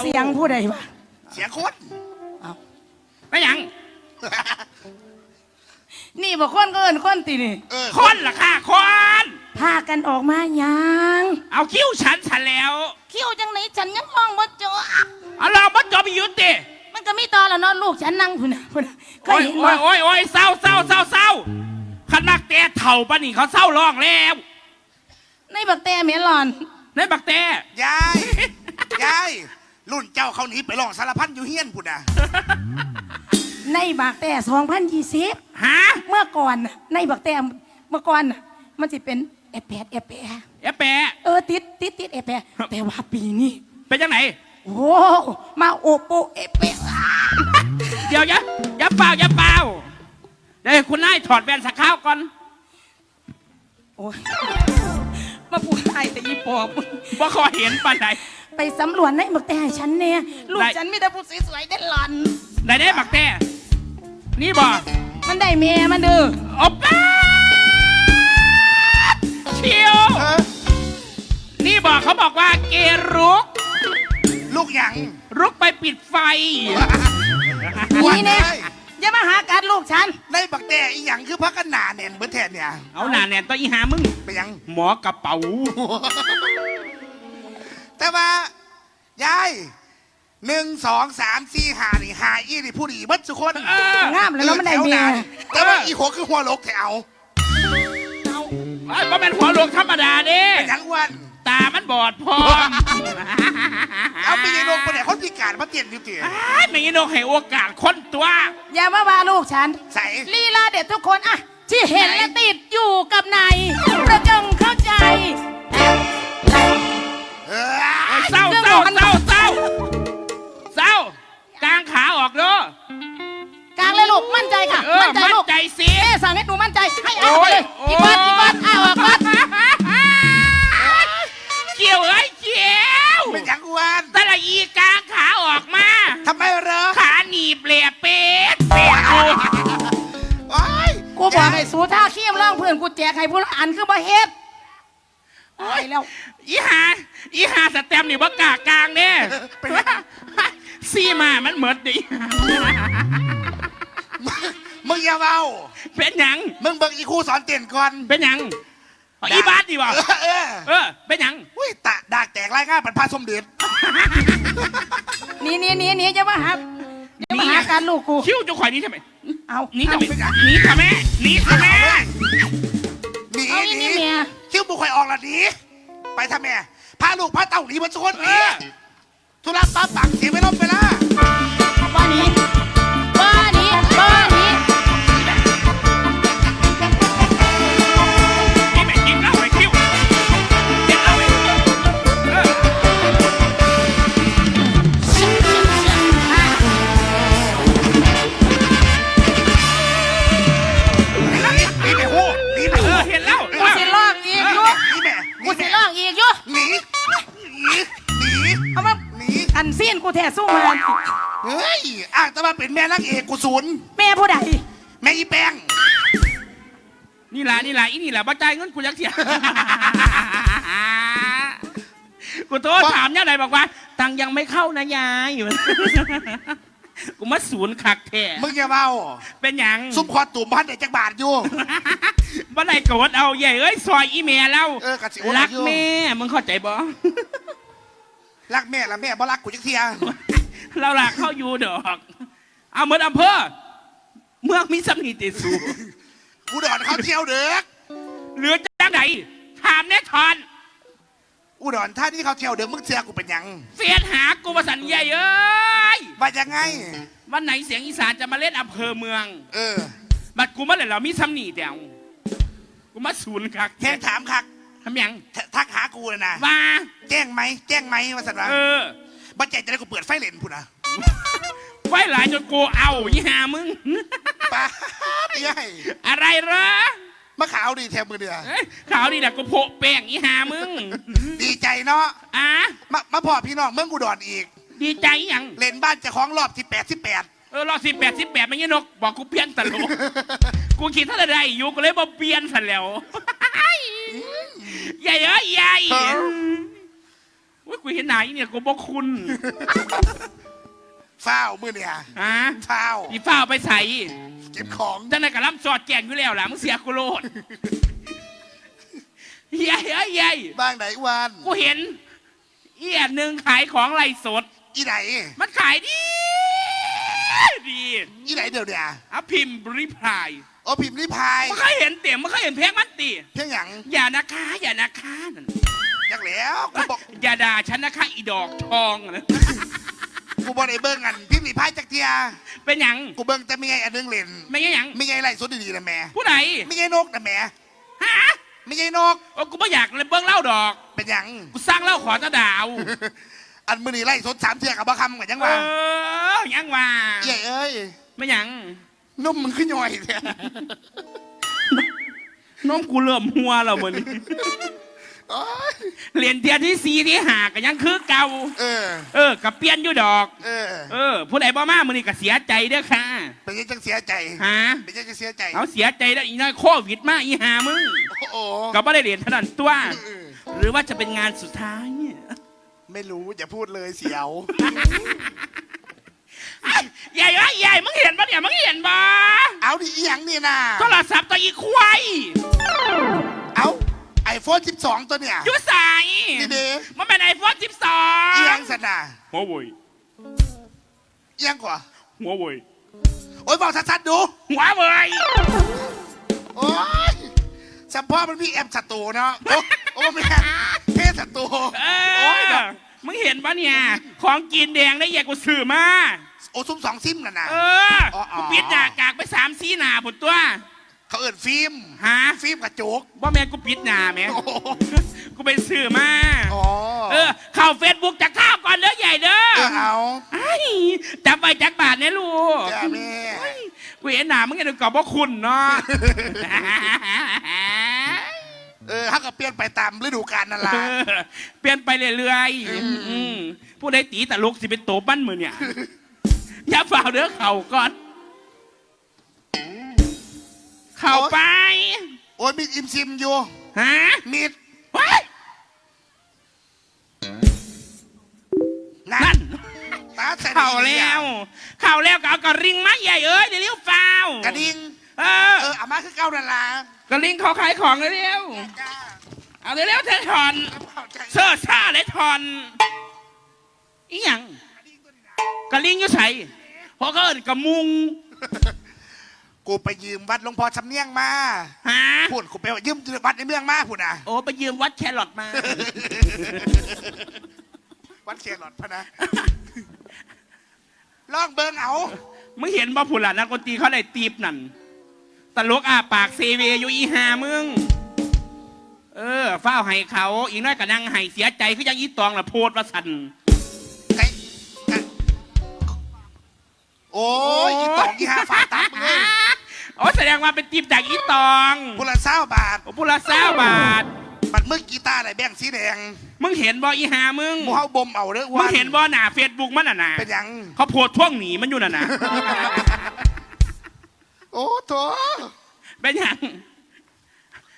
เสียงผู้ใดวะเสียงคนไม่หยัง นี่บอกคนก็เอินคนตีนี่ เออ คนล่ะค่ะคนพากันออกมายังเอาคิ้วฉันฉันแล้ว คิวจังไหนฉันยังมองบ่เจอเอาเราบัดจอบอยู่ติมันก็มีตอนแล้วเนาะลูกฉันนั่งพุ่นน่ะพุ่นน่ะเคโอ้ยยเห็นโอ้บ่ยโอ้ยโอ้ยเศร้าเศร้าเศร้าเศร้าขนักแต่เถ่าปะนี่เขาเศร้าร้องแล้วในบักแต่เมลอนในบักแต่ยาย ยาย รุ่นเจ้าเขาหนีไปลองสารพันอยู่เฮียนพุ่นนะในบักแต่2020ฮะเมื่อก่อนน่ะในบักแต่เมื่อก่อนน่ะมันสิเป็นแอปแปดแอปแปดเอะแปะเออติดติดติดแอปแปดแต่ว่าปีนี้เป็นจังไหน โอ้มาโอโปแอปแปดเดี๋ยวอย่าอย่าเปล่าอย่าเปล่าเดี๋ยวให้คุณนายถอดแว่นสักข้าวก่อนโอ้ยมาพูดไทยแต่ยี่ปอบมึงบ่ขอเห็นปานใด ไปสำรวจในบักแต่ให้ฉันเนี่ยลูกได้ ฉันไมแต่ได้พูดสวยๆได้หลอน ได้ได้บักแต่นี่บ่มันได้เมียมันเด้อโอป้าเชียวเออนี่บอกเขาบอกว่าเกรุก ลูกหยัง รุกไปปิดไฟนี่เนี่ยอย่ามาหาการลูกฉันในบักแต่อีหยังคือพักกันหนาแน่นเบิดแทนเนี่ยเอาหนาแน่นตัวอีหามึง ไปหยัง หมอกระเป๋า แต่ว่ายายหนึ่งสองสามสี่ห้านี่หาอีนี่ผู้ดีเบิดสุคนเอองามแล้วเนาะมันได้เมีย แต่ว่าอีหัวคือหัวโลกแถวไอ้บ่แม่นหัวโลกธรรมดาเด้เป็นหยังอ้วัน ตามันบอดพร้อมเอาไปยังโลกคนไหนคนพิการมาเตียนอยู่เตียอ้ายไม่งี้นกให้โอกาสคนตัว อย่ามาว่าลูกฉัน ใส่ลีลาเด็ดทุกคนอะที่เห็นและติดอยู่กับในประจงเข้าใจ เออเศ ร้าเศร้าเศร้าเศร้าเศร้ากลางขาออกเด้อกลางเลยลูกมั่นใจค่ะ เออมั่นใจมั่นลูกใจสิแม่สั่งให้หนูมั่นใจให้เอาไปเลยอีกวัดอีกวัดเอาออกวัดเกี่ยวเอ้ยเกี่ยวเป็นหยังอ้วนแต่ละอีกลางขาออกมา ทำไมเหรอขาหนีบเหลี่ยเป็ดเป็ดกูโอ้ยกูบอกให้สูท่าขี้มล่างเพื่อนกูแจกให้ผู้ละอันคือบ่เฮ็ดตายแล้วอีหา อีหาสแตมป์นี่ว่ากากลางเนี่ยเป็นหยังซีมามันเหมือนดิมึงอย่าเบาเป็นหยัง มึงเบิกอีครูสอนเต้นก่อนเป็นหยังอ๋ออีบาสดีวะเออเออเออ เป็นหยังอุ้ยตะดากแตกรายงานเป็นพระสมเด็จหนี่นี่นี่นี่จะมาหาจะมาหาการลูกกู คิ้วจุข่อยนี้ใช่ไหมเอาหนี่เอาทำไมหนี่ทำไมหนี่ทำไมหนีเอาหอีนีนี่เมีย คิ้วบุคอยออกละหนีไปทำแม่ พาลูกพาเต่าหนีมันชนหนีอธุระป้าปักเสียไม่ล้มไปละ แต่ว่าเป็นแม่นักเอกกูศูนย์แม่ผู้ใดแม่อีแป้งนี่แหละนี่แหละอีนี่แหละบ่จ่ายเงินกูยักเสีย กูโทรถามเนี่ยไหนบอกว่า ตังค์ยังไม่เข้านะยายกูมาศูนย์ขักแท้มึงอย่าเบาเป็นหยังซุปคอตุ่มพันเด็กจักบาทอยู่ บ่ได้กดเอาใหญ่เอ้ยซอยอีเมียเราเออกะสิโอนรักอยู่ แม่มึงเข้าใจบ่ รักแม่ละแม่บ่รักกูจักเทีย เรารักเข้าอยู่ดอก เอาเหมือนอำเภอ เมืองมีสำนีติดสูกูดอนเขาเที่ยวเด็กเหลือจังไหนถามแน่ทอนอุดรท่านี่เขาเที่ยวเด็กมึงเสียกูเป็นหยังเฟียดหากูมาสันใหญ่เอ้ยว่ายังไง วันไหนเสียงอีสานจะมาเล่นอำเภอเมือง เออ บัดกูมาเลยเรามีสำนีแต่วกูมาศูนย์คักแค่ถามคักทำหยัง ททักหากูเลยนะว่าแจ้งไหมแจ้งไหมมาสันว่าเออ บัจเจจะได้กูเปิดไฟเลนพูนะไฟหลายจนกูเอายี่หามึง ป้าดใหญ่อะไรเหรอมะขาวดีแถมมือเดียวเอ้ยข่าวนี่แหละกูโผะแป้งยี่หามึงดีใจเนาะอะมามาพอพี่น้องเมืองอุดรอีก ดีใจยังเล่นบ้านเจะคล้าของรอบที่แปดที่แปดเออรอสิบแปดสิบแปดไม่งี้นก บอกกูเปลี่ยนตลกกูคิดถ้าได้อยู่กูเลยบ่เปลี่ยนสันแล้วใหญ่เอ้ยใหญ่โว่ากูเห็นหนาอีเนี่ยกูบอกคุณฝ้าวมือเนี่ยฮะฝ้าวอีฝ้าเอาไปใส่เก็บของจังไหนกับล้ำสอดแจงอยู่แล้วล่ะมึงเสียกูโลดเยัยเอ้ยเยัยบ้างไหนวันกูเห็นเอียหนึ่งขายของไรสด อีไหนมันขายดีดีอีไหนเดี๋ยวเนี่ยเอาพิมพ์รีพลาย โอ้พิมพ์ริพายมันเคยเห็นเตี่ยมันเคยเห็นเพลงมันตีเพียงหยังอย่านะคะ อย่านะคะนั่น จักแล้วกูบอกอย่าด่าฉันนะคะอีดอกทองนะกูบอกไอ้เบิ้งอันพิมพ์ริพายจักเทียเป็นหยังกูเบิ้งแต่ไม่ไงอันนึงเล่นไม่ใช่หยังไม่ไงไรสดดีๆนะแม่ผู้ใดไม่ไงนกนะแม่ฮะไม่ไงนกโอ้กูไม่อยากเลยเบิ้งเล่าดอก เป็นหยังกูสร้างเล่าขอตะดาว อันมือนี่ไล่สดสามเทียกับบ้าคำกันยังเอว่าอยังว่าเย้ยเอ้ยไม่หยังนุ่มมึงขึ้นย่อยเนี่ยน้องกูเริ่มหัวแล้วมือนี้ โอ๊ยเรียนเทียนที่สีที่หากันยังคือเก่า เออ เออกับเปลี่ยนอยู่ดอก เออ เออ ผู้ใดบ่มามือนี้ก็เสียใจเด้อค่ะเป็นยังจังเสียใจ ฮะเป็นยังจังเสียใจเขาเสียใจแล้วอีน้อยโควิดมาอีหามึงโอ้โหก็ไม่ได้เรียนเท่านั้นตัว เออหรือว่าจะเป็นงานสุดท้ายเนี่ยไม่รู้อย่าพูดเลยเสียวไอ้ใหญ่วะใหญ่มึงเห็นปะเนี่ยมึงเห็นปะเอาดิอีหยังนี่นะโทรศัพท์ตัวอีควายเอา ไอโฟน12 ตัวเนี่ยอยุสายนี่เด้มันเป็นไอโฟน12อีหยังสนะหัวเว่ยอีหยังกว่า หัวเว่ยโอ้ยบอกชัดๆดู หัวเว่ยโอ้ยเฉพาะมันมีแอปศัตรูเนาะ โอ้โอ้ไม่เพศศัตรูเอโอ้ยอแบบมึงเห็นปะเนี่ย ของกินแดงได้แยกกูซื้อมา โอ้ซุ้มสองซิมน่ะนะ เออ อ๋ออ๋อ กูปิดหน้ากากไปสามสีหน้าผุดตัว เขาเอิดฟิล์มฮะฟิล์มกระจกว่าแม่งกูปิดหน้าแม่งโอ้โหกูไปซื้อมาอ๋อเออเข้าเฟซบุ๊กจากข้าวก่อนเด้อใหญ่เด้อเออเอาไอ้จับไปจักบาทเนี่ยลูกจ้าแม่กูเห็นหนามึงไงดูกับว่าคุณเนาะ เออฮักก็เปลี่ยนไปตามฤดูกาลนั่นล่ะ เออเปลี่ยนไปเรื่อยๆอืมผู้ใดตีตลกสิเป็นโตปั้นมือเนี่ย อย่าฝ่าเด้อเข่าก่อน เข่าไป โอ้ยมีอิมซิมอยู่ฮะมีดเฮ้ยนั่นั่นนตาใส่เข่าแล้ว เข่าแล้วก็เอากระริงมาใหญ่เอ้ยเดี๋ยวเร็วฟาวกระดิ่งเออเออเอามาคือเก้านั่นล่ะกระริงเขาขายของเร็วจ้าๆเอาเร็วๆเธอถอนเข้าใจเสื้อซ่าเลยถอนอีหยังกระลิงอยู่ใส่เพราะก็เอินกระมุง กูไปยืมวัดหลวงพ่อสำเนียงมาฮะพูดกูไปยืมวัดในเมืองมาพูดนะโอ้ไปยืมวัดแครอทมา วัดเครอดพะนะลองเบิงเอา มึงเห็นบ่ผุนล่ะนักดนตรีเขาได้ตีบนั่นตลกอาปากเซเวอยู่อีหามึง เออเฝ้าวให้เขาอีกน้อยก็นั่งให้เสียใจคือยังอีตองละโพดว่าสัน ไก่ไก่โอ้ยอีตองอีห้าฝาตับมึงเลย โอ้แสดงว่าเป็นตีบจากอีตองพุละเศร้าบาทโอ้พุละสาบาท บัดมึกกีตาร์ไหนแบ่งสีแดงมึงเห็นบ่อีหามึง หมูเฮาบ่มเอาเด้อมึงเห็นบ่หน้าเฟซบุ๊กมันน่ะนะเป็นหยัง เขาโพดท่วงหนีมันอยู่น่ะนะ โอ้โถเป็นหยัง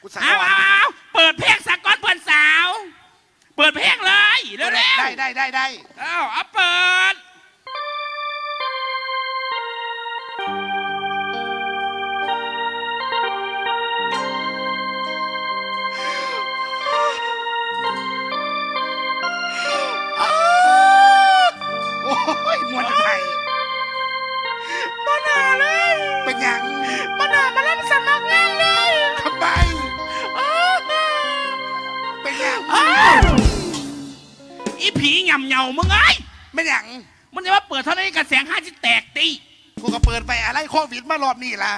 กูสั่งเอาก่อนเอาเอาเปิดเพลงสักก้อนเพื่อนสาว เปิดเพลงเลยเร็วๆได้ได้ได้ได้เอาเอาเปิด หยังมาหนามารับสมัครงานเลยทำไมอ้าวเป็นหยังอ้าวอีผีหย่ำเหยามึงไอ้ยเป็นหยังมันจะว่าเปิดเท่านี้กระแสงห้าจะแตกตีกูก็เปิดไปอะไรโควิดมารอบนี้ล่ะ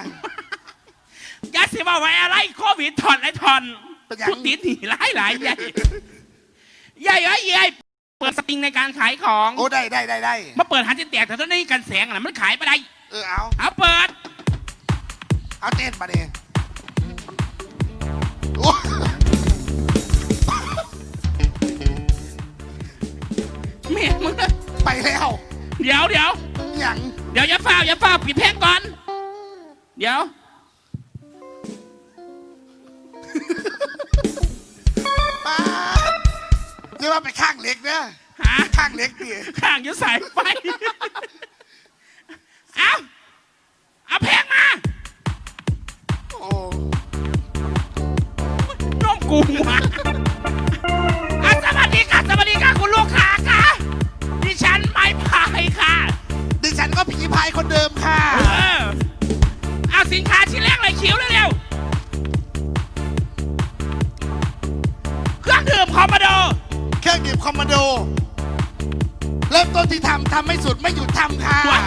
อย่าสิว่าไว้อะไรโควิดถอนไรถอนเป็นหยังกูติดหนีหลายหลายใหญ่ใหญ่ไอ้ใหญ่เปิดสติงในการขายของ โอ้ได้ได้ได้ได้มาเปิดหาจะแตกแต่เท่านี้กันแสงอะไรมันขายไปได้ เออเอาเอาเปิด เอาเต้นมาดิโอ้แม่มึงไปแล้วเดี๋ยวเดี๋ยวหยังเดี๋ยวอย่าฝ้าวอย่าฝ้าวปิดเพลงก่อน เดี๋ยว ป้านี่ว่าไปข้างเหล็กเนี่ยหา ข้างเหล็กดิ ข้างอยุสายไฟเอาเอา น้องกูมาอะสวัสดีค่ะ สวัสดีค่ะ คุณลูกค้าค่ะ ดิฉันไม้พายค่ะดิฉันก็ผีพายคนเดิมค่ะ เออเอาสินค้าชิ้นแรกเลยคิ้วเร็วๆเครื่องดื่มคอมโบโด เครื่องดื่มคอมมานโด เริ่มต้นที่ทำทำไม่สุดไม่หยุดทำค่ะ ว้าย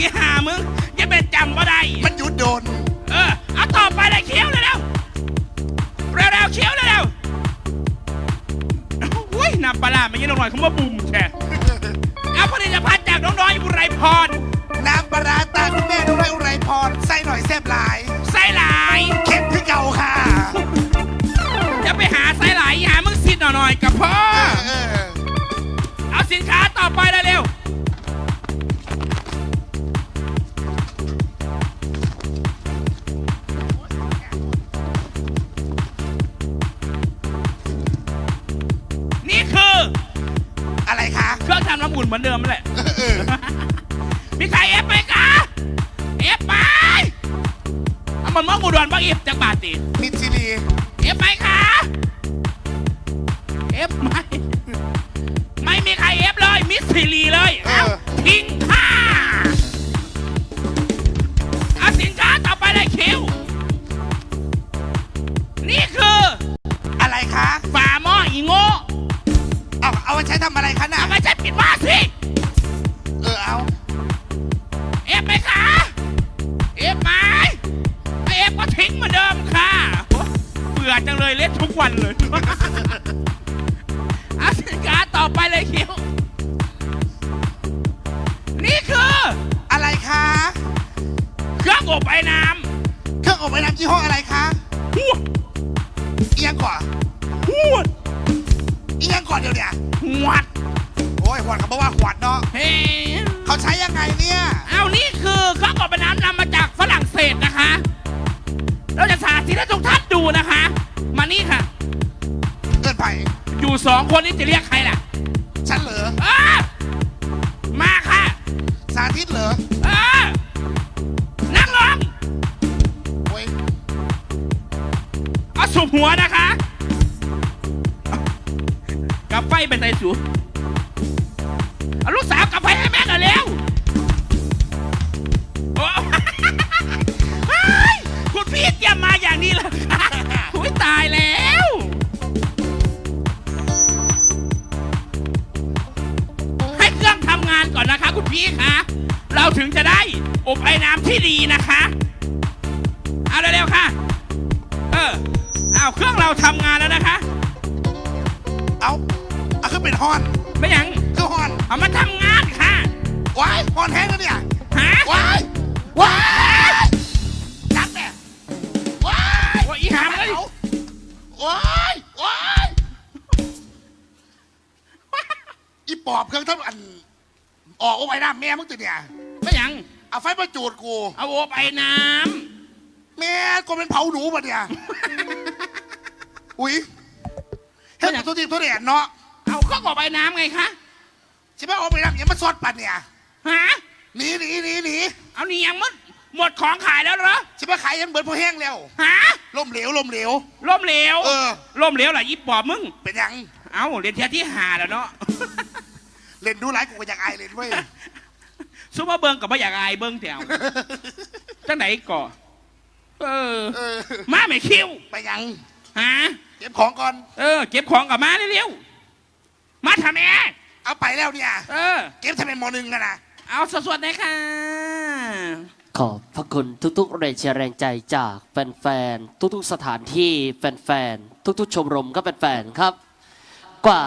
อีห่ามึงอยังเป็นจำว่ได้ มันหยุดโดน เออ เอาต่อไปเลยเคี้ยวเร็วๆเร็วเคี้ยวเร็วอุ้ยน้ำปลาร้าไม่ยังหน่อยเขามาบุ่มแช่เอาผลิตภัณฑ์จากน้องน้อยอุไรพร น้ำปลาร้าตาคุณแม่นุ่ไรอุไรพรใส่หน่อยแซ่บหลายไส้หลาย เข็มที่เก่าค่ะ จะไปหาไส้หลายหามึงสิหน่อยๆกับพ่อเออเออ เอาสินค้าต่อไปเลยเร็ว น้ำอุ่นเหมือนเดิมนั่นแหละเออเออมีใครเอฟไหมคะเอฟไปเอามันมองกูดอนบ้างเอฟจากบาทติมิดซิลีเอฟไหมคะเอฟไหมไม่มีใครเอฟเลย มิสซิลีเลยเอาทิ้งค่าเอาสินค้าต่อไปเลยคิว นี่คือ อะไรคะ ฝาหม้ออีโง่เอาเอา ไว้ใช้ทำอะไรคะน่ะเอาไม่ใช่ปิดว่าสิเออเอาเอฟไหมคะเอฟไหมไม่เอฟก็ทิ้งเหมือนเดิมค่ะโอ้เบื่อจังเลยเล่นทุกวันเลย เอียงก่อนเดี๋ยวเนี่ยหวดโอ้ยหวดเขาบอกว่าหวดเนาะเฮ้เขาใช้ยังไงเนี่ย เอานี่คือเครื่องอบไอ้น้ำนำมาจากฝรั่งเศสนะคะ เราจะสาธิตให้ทุกท่านดูนะคะ มานี่ค่ะ เกินไปอยู่สองคนนี้จะเรียกใครล่ะฉันเหรอเออมาค่ะสาธิตเหรอเออนั่งลงโอ้ยเอาสุบหัวนะคะ กับไฟเป็นไตสูเอาลูกสาวกับไฟให้แม่หน่อยเร็วโอ้ เฮ้ยคุณพี่เตรียมมาอย่างนี้เหรอคะอุ้ยตายแล้ว ให้เครื่องทำงานก่อนนะคะ คุณพี่คะ เราถึงจะได้อบไอ้น้ำที่ดีนะคะ เอาเร็วๆค่ะ เออเอาเครื่องเราทำงานแล้วนะคะ เอา เอาขึ้นเป็นฮอน ไม่หยังคือฮอน เอามาทำงานค่ะว้ายฮอนแห้งแล้วเนี่ยฮะว้ายว้ายจัดแม่ว้ายโอ้ยอีหามเลยว้ายว้ายอีปอบเครื่องทั้งอัน ออกเอาไว้น้ำแม่มึงติเนี่ยไม่หยัง เอาไฟมาจูดกู เอาอบไอ้น้แม่กูเป็นเผาหนูปะเนี่ย อุ้ยเฮ็ดตัวทีตัวเด่นเนาะำ เอาเครื่องอบไอ้น้ำไงคะใช่ไหมเอาไปน้ำอย่ามาซอดปันเนี่ยฮะหนีหนีหนีหนีเอานี่ยังหมดหมดของขายแล้วเหรอใช่ไหมขายยันเบิดพอแห้งแล้วฮะล่มเหลวล่มเหลวล่มเหลวเออล่มเหลวเหรอยี่ปอบมึงเป็นหยังเอาเรียนเทียที่หาแล้วเนาะเล่นดูไลฟ์กูก็อยากอายเล่นเว้ยซุปเปอร์เบิงกับไม่อยากอายเบิงแถวจังไหนก่อเออเออมาไม่คิวไปหยังฮะเก็บของก่อน เออ เก็บของกลับมาเร็วๆ มาทำแม่เอาไปแล้วเนี่ย เออ เก็บทำเป็นมอหนึ่งกันนะเอาสดๆเลยค่ะ ขอบพระคุณทุกๆแรงเชียร์แรงใจจากแฟนๆ ทุกๆสถานที่แฟนๆ ทุกๆ ชมรมก็แฟนๆ ครับ กว่า